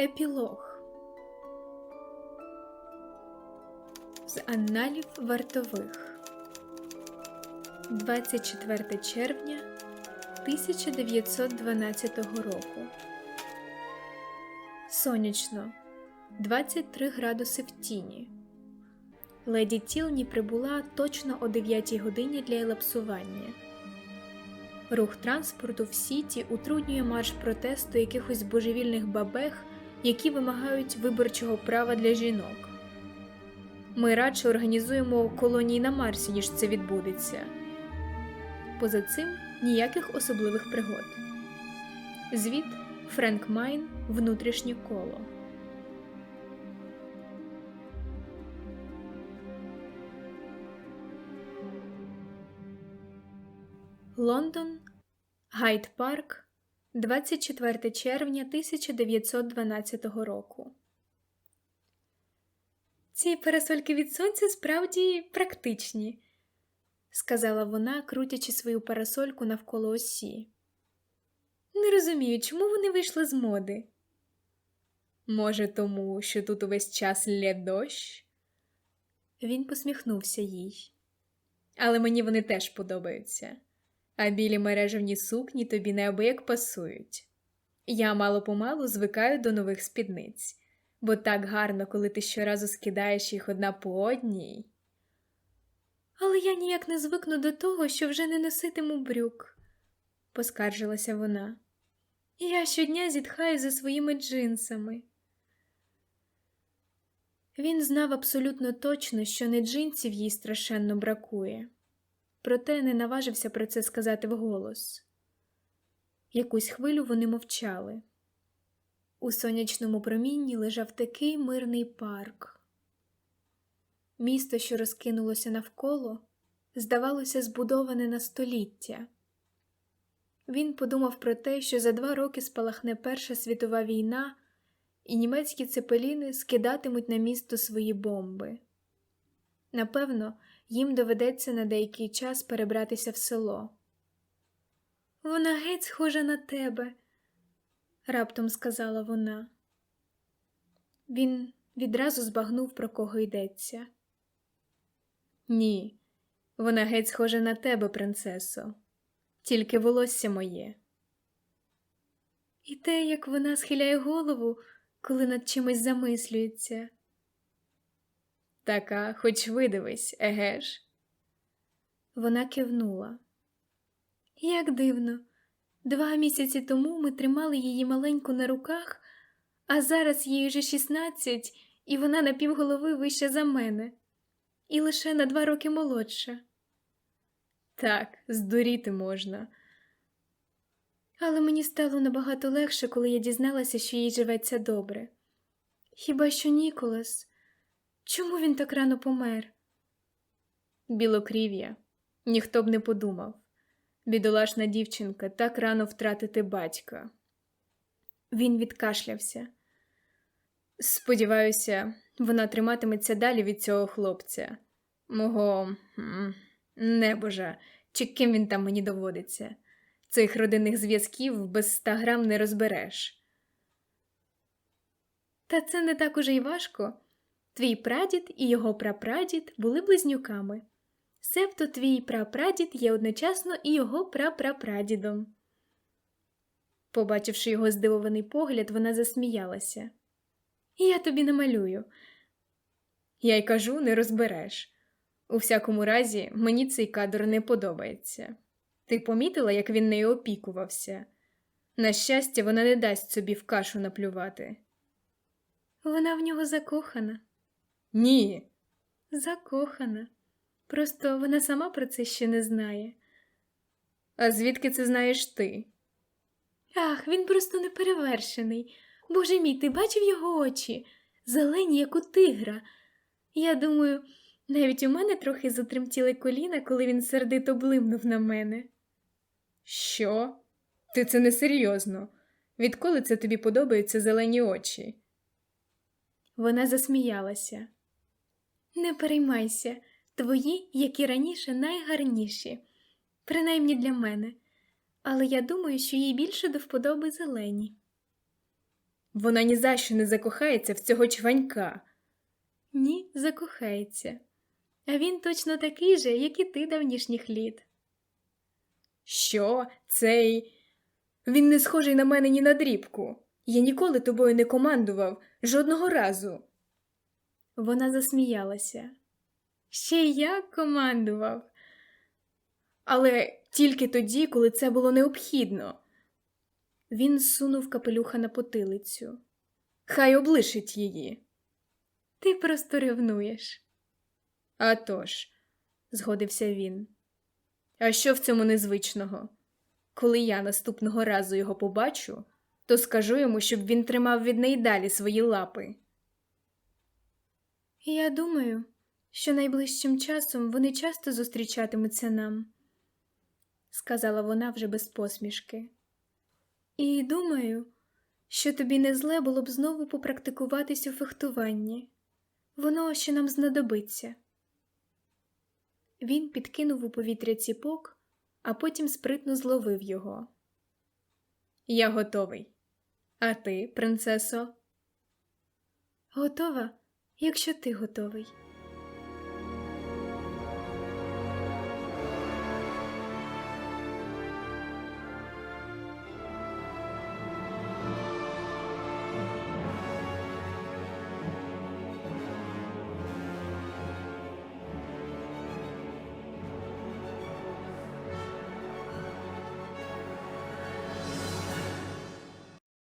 Епілог з Анналів вартових 24 червня 1912 року. Сонячно 23 градуси в тіні. Леді Тілні прибула точно о 9 годині для елапсування. Рух транспорту в Сіті утруднює марш протесту якихось божевільних бабех, які вимагають виборчого права для жінок. Ми радше організуємо колонії на Марсі, ніж це відбудеться. Поза цим ніяких особливих пригод. Звіт Френк Майн Внутрішнє коло. Лондон, Гайд Парк, 24 червня 1912 року. Ці парасольки від сонця справді практичні, сказала вона, крутячи свою парасольку навколо осі. Не розумію, чому вони вийшли з моди. Може, тому, що тут увесь час лє дощ? Він посміхнувся їй. Але мені вони теж подобаються а білі мережевні сукні тобі неабияк пасують. Я мало помалу звикаю до нових спідниць, бо так гарно, коли ти щоразу скидаєш їх одна по одній. Але я ніяк не звикну до того, що вже не носитиму брюк, поскаржилася вона. Я щодня зітхаю за своїми джинсами. Він знав абсолютно точно, що не джинсів їй страшенно бракує проте не наважився про це сказати вголос. Якусь хвилю вони мовчали. У сонячному промінні лежав такий мирний парк. Місто, що розкинулося навколо, здавалося, збудоване на століття. Він подумав про те, що за два роки спалахне Перша світова війна, і німецькі цепеліни скидатимуть на місто свої бомби. Напевно, їм доведеться на деякий час перебратися в село. Вона геть схожа на тебе, раптом сказала вона. Він відразу збагнув, про кого йдеться. Ні, вона геть схожа на тебе, принцесо, тільки волосся моє. І те, як вона схиляє голову, коли над чимось замислюється. Така, хоч видивись, еге ж? Вона кивнула. Як дивно, два місяці тому ми тримали її маленьку на руках, а зараз їй вже шістнадцять, і вона на півголови вища за мене, і лише на два роки молодша. Так, здуріти можна. Але мені стало набагато легше, коли я дізналася, що їй живеться добре. Хіба що Ніколас. Чому він так рано помер? Білокрів'я. Ніхто б не подумав. Бідолашна дівчинка так рано втратити батька. Він відкашлявся. Сподіваюся, вона триматиметься далі від цього хлопця, мого небожа, чи ким він там мені доводиться. Цих родинних зв'язків без ста грам не розбереш. Та це не так уже й важко. Твій прадід і його прапрадід були близнюками. Себто твій прапрадід є одночасно і його прапрапрадідом. Побачивши його здивований погляд, вона засміялася. Я тобі намалюю. Я й кажу, не розбереш. У всякому разі, мені цей кадр не подобається. Ти помітила, як він нею опікувався? На щастя, вона не дасть собі в кашу наплювати. Вона в нього закохана. Ні. Закохана. Просто вона сама про це ще не знає. А звідки це знаєш ти? Ах, він просто неперевершений. Боже мій, ти бачив його очі, зелені, як у тигра. Я думаю, навіть у мене трохи затремтіли коліна, коли він сердито блимнув на мене. Що? Ти це несерйозно. Відколи це тобі подобаються зелені очі? Вона засміялася. Не переймайся, твої, як і раніше, найгарніші, принаймні для мене, але я думаю, що їй більше до вподоби зелені. Вона ні за що не закохається в цього чванька. Ні, закохається. А він точно такий же, як і ти давнішніх літ. Що? Цей. Він не схожий на мене ні на дрібку. Я ніколи тобою не командував жодного разу. Вона засміялася. Ще як командував. Але тільки тоді, коли це було необхідно. Він сунув капелюха на потилицю. Хай облишить її. Ти просто ревнуєш. «А тож», – згодився він. А що в цьому незвичного? Коли я наступного разу його побачу, то скажу йому, щоб він тримав від неї далі свої лапи. Я думаю, що найближчим часом вони часто зустрічатимуться нам, сказала вона вже без посмішки. І думаю, що тобі не зле було б знову попрактикуватись у фехтуванні. Воно ще нам знадобиться. Він підкинув у повітря ціпок, а потім спритно зловив його. Я готовий. А ти, принцесо? Готова, якщо ти готовий.